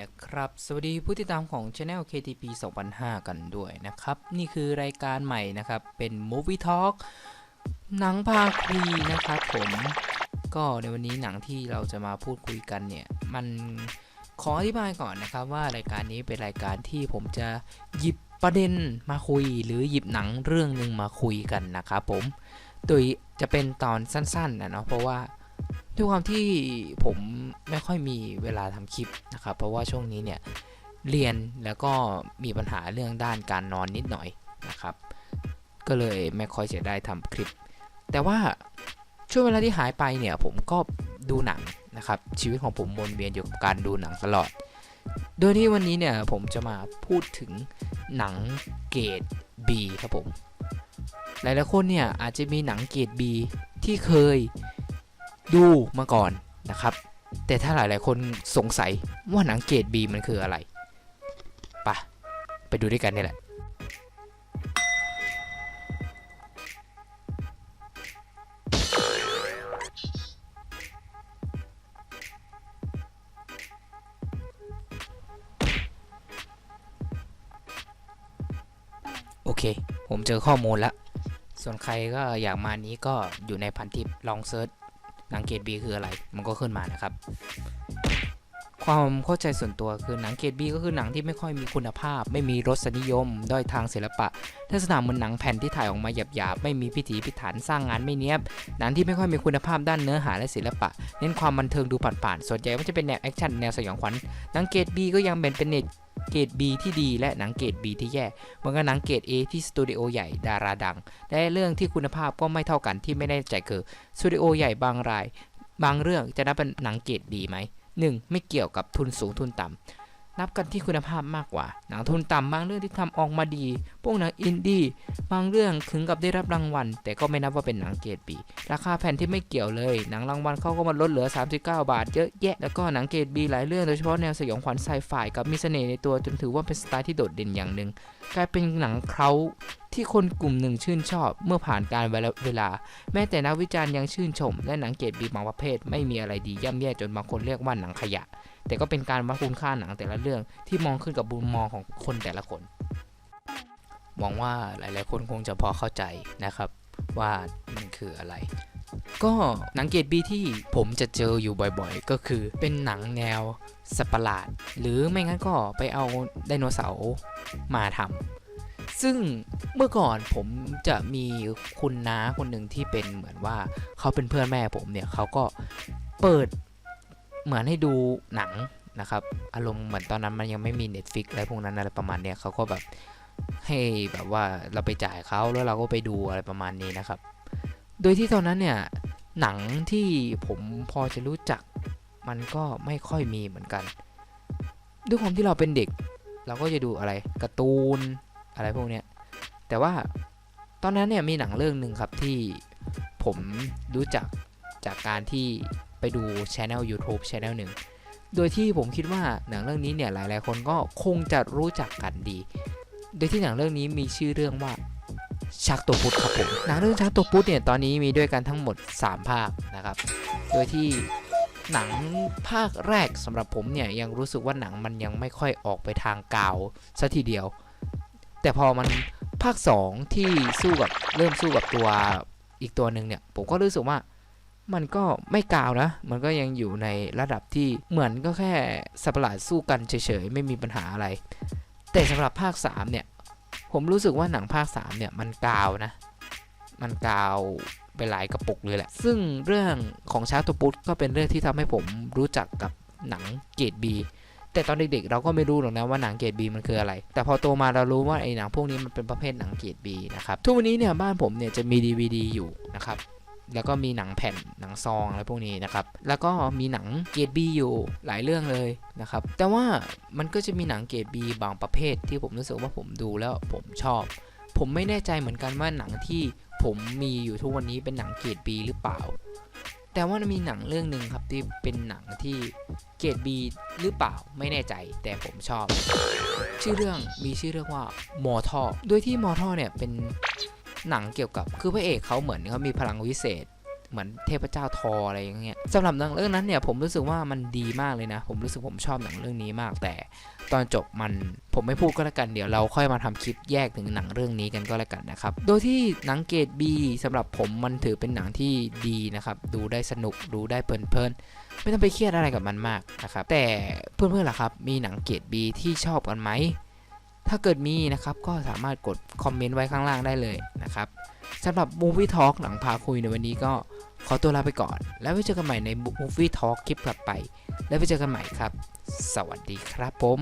นะครับ สวัสดีผู้ติดตามของ Channel KTP 2005 กันด้วยนะครับ นี่คือรายการใหม่นะครับ เป็น Movie Talk หนังภาคพีนะครับผม ก็ในวันนี้หนังที่เราจะมาพูดคุยกันเนี่ย มันขออธิบายก่อนนะครับ ว่ารายการนี้เป็นรายการที่ผมจะหยิบประเด็นมาคุย หรือหยิบหนังเรื่องหนึ่งมาคุยกันนะครับผม โดยจะเป็นตอนสั้นๆนะเนาะเพราะว่า ด้วยความที่ผมไม่ค่อยมีเวลาทำคลิปนะครับ เพราะว่าช่วงนี้เนี่ยเรียนแล้วก็มีปัญหาเรื่องด้านการนอนนิดหน่อยนะครับ ก็เลยไม่ค่อยจะได้ทำคลิป แต่ว่าช่วงเวลาที่หายไปเนี่ยผมก็ดูหนังนะครับ ชีวิตของผมวนเวียนอยู่กับการดูหนังตลอด โดยที่วันนี้เนี่ยผมจะมาพูดถึงหนังเกรด B ครับผม หลายๆคนเนี่ยอาจจะมีหนังเกรด B ที่เคย ดูมาก่อนนะครับ แต่ถ้าหลายๆ คนสงสัยว่าหนังเกรด B มันคืออะไรไปะไปดูด้วยกันนี่แหละโอเค ผมเจอข้อมูลแล้ว ส่วนใครก็อยากมานี้ก็อยู่ในพันทิปลองเซิร์ช หนังเกรด B คืออะไร มันก็ขึ้นมานะครับ ความเข้าใจส่วนตัวคือหนังเกรด B ก็คือหนังที่ไม่ค่อยมีคุณภาพ ไม่มีรสนิยม ด้อยทางศิลปะลักษณะเหมือนหนังแผ่นที่ถ่ายออกมาหยาบๆ ไม่มีพิถีพิถันสร้างงานไม่เนียบ หนังที่ไม่ค่อยมีคุณภาพด้านเนื้อหาและศิลปะ เน้นความบันเทิงดูผ่านๆ ส่วนใหญ่ก็จะเป็นแนวแอคชั่นแนวสยองขวัญหนังเกรด B ก็ยังเป็นเป็นเนต เกรด B ที่ดีและหนังเกรด B ที่แย่เหมือนกับหนังเกรด A ที่สตูดิโอใหญ่ดาราดัง และเรื่องที่คุณภาพก็ไม่เท่ากันที่ไม่แน่ใจคือสตูดิโอใหญ่บางราย บางเรื่องจะนับเป็นหนังเกรดดีไหม 1. ไม่เกี่ยวกับทุนสูงทุนต่ำ นับกันที่คุณภาพมากกว่า หนังทุนต่ำบางเรื่องที่ทำออกมาดี พวกหนังอินดี้บางเรื่องถึงกับได้รับรางวัล แต่ก็ไม่นับว่าเป็นหนังเกรดบีราคาแผ่นที่ไม่เกี่ยวเลย หนังรางวัลเขาก็มาลดเหลือ 39 บาทเยอะแยะ แล้วก็หนังเกรดบีหลายเรื่องโดยเฉพาะแนวสยองขวัญไซไฟกับมีเสน่ห์ในตัวจนถือว่าเป็นสไตล์ที่โดดเด่นอย่างหนึ่งกลายเป็นหนังเคราที่คนกลุ่มหนึ่งชื่นชอบเมื่อผ่านการเวลา แม้แต่นักวิจารณ์ยังชื่นชม และหนังเกรดบีบางประเภท ไม่มีอะไรดีย่ำแย่จนบางคนเรียกว่าหนังขยะ แต่ก็เป็นการวัดคุณค่าหนังแต่ละเรื่องที่มองขึ้นกับมุมมองของคนแต่ละคนหวังว่าหลาย ๆ คนคงจะพอเข้าใจนะครับว่ามันคืออะไร ก็หนังเกรดบีที่ผมจะเจออยู่บ่อยๆ ก็คือเป็นหนังแนวสัตว์ปหลาด หรือไม่งั้นก็ไปเอาไดโนเสาร์มาทำ ซึ่งเมื่อก่อนผมจะมีคุณน้าคนหนึ่งที่เป็นเหมือนว่าเขาเป็นเพื่อนแม่ผมเนี่ยเขาก็เปิดเหมือนให้ดูหนังนะครับ อารมณ์เหมือนตอนนั้นมันยังไม่มี Netflix อะไรพวกนั้นอะไรประมาณเนี้ยเขาก็แบบให้แบบว่าเราไปจ่ายเขาแล้วเราก็ไปดูอะไรประมาณนี้นะครับ โดยที่ตอนนั้นเนี่ยหนังที่ผมพอจะรู้จักมันก็ไม่ค่อยมีเหมือนกัน ด้วยความที่เราเป็นเด็ก เราก็จะดูอะไรการ์ตูน อะไรพวกเนี้ยแต่ว่าตอนนั้นเนี่ยมีหนังเรื่องหนึ่งครับที่ผมรู้จักจากการที่ไปดูช anel YouTube c h a n e l หนึ่งโดยที่ผมคิดว่าหนังเรื่องนี้เนี่ยหลายๆ คนก็คงจะรู้จักกันดี โดยที่หนังเรื่องนี้มีชื่อเรื่องว่าชักตัวพุทธครับผมหนังเรื่องชักตัวพุทธเนี่ยตอนนี้มีด้วยกันทั้งหมด 3 ภาคนะครับ โดยที่หนังภาคแรกสำหรับผมเนี่ยยังรู้สึกว่าหนังมันยังไม่ค่อยออกไปทางกาวซะทีเดียว แต่พอมันภาค 2 ที่สู้กับเริ่มสู้กับตัวอีกตัวหนึ่งเนี่ย ผมก็รู้สึกว่ามันก็ไม่กาวนะ มันก็ยังอยู่ในระดับที่เหมือนก็แค่สัปะหลาดสู้กันเฉยๆ ไม่มีปัญหาอะไร แต่สำหรับภาค 3 เนี่ย ผมรู้สึกว่าหนังภาค 3 เนี่ย มันกาวนะ มันกาวไปหลายกระปุกเลยแหละ ซึ่งเรื่องของชาร์ตปุตก็เป็นเรื่องที่ทำให้ผมรู้จักกับหนังเกรดบี แต่ตอนเด็กๆ เราก็ไม่รู้หรอกนะว่าหนังเกรดบีมันคืออะไร แต่พอโตมาเรารู้ว่าไอ้หนังพวกนี้มันเป็นประเภทหนังเกรดบีนะครับ ทุกวันนี้เนี่ยบ้านผมเนี่ยจะมี DVD อยู่นะครับแล้วก็มีหนังแผ่นหนังซองอะไรพวกนี้นะครับ แล้วก็มีหนังเกรดบีอยู่หลายเรื่องเลยนะครับ แต่ว่ามันก็จะมีหนังเกรดบีบางประเภทที่ผมรู้สึกว่าผมดูแล้วผมชอบ ผมไม่แน่ใจเหมือนกันว่าหนังที่ผมมีอยู่ทุกวันนี้เป็นหนังเกรดบีหรือเปล่า แต่ว่ามีหนังเรื่องหนึ่งครับที่เป็นหนังที่เกรดบีหรือเปล่าไม่แน่ใจแต่ผมชอบ ชื่อเรื่องมีชื่อเรื่องว่ามอทอโดยที่มอทอเนี่ยเป็นหนังเกี่ยวกับคือพระเอกเขาเหมือนเขามีพลังวิเศษ เหมือนเทพเจ้าทออะไรอย่างเงี้ยสำหรับหนังเรื่องนั้นเนี่ยผมรู้สึกว่ามันดีมากเลยนะ ผมรู้สึกผมชอบหนังเรื่องนี้มาก แต่ตอนจบมันผมไม่พูดก็แล้วกันเดี๋ยวเราค่อยมาทำคลิปแยกถึงหนังเรื่องนี้กันก็แล้วกันนะครับ โดยที่หนังเกรด B สำหรับผมมันถือเป็นหนังที่ดีนะครับ ดูได้สนุกดูได้เพลินๆไม่ต้องไปเครียดอะไรกับมันมากนะครับ แต่เพื่อนๆล่ะครับ มีหนังเกรด B ที่ชอบกันไหมถ้าเกิดมีนะครับก็สามารถกดคอมเมนต์ไว้ข้างล่างได้เลยนะครับ สำหรับ Movie Talk หลังพาคุยในวันนี้ก็ขอตัวลาไปก่อน แล้วไว้เจอกันใหม่ใน Movie Talk คลิปถัดไป แล้วไปเจอกันใหม่ครับ สวัสดีครับผม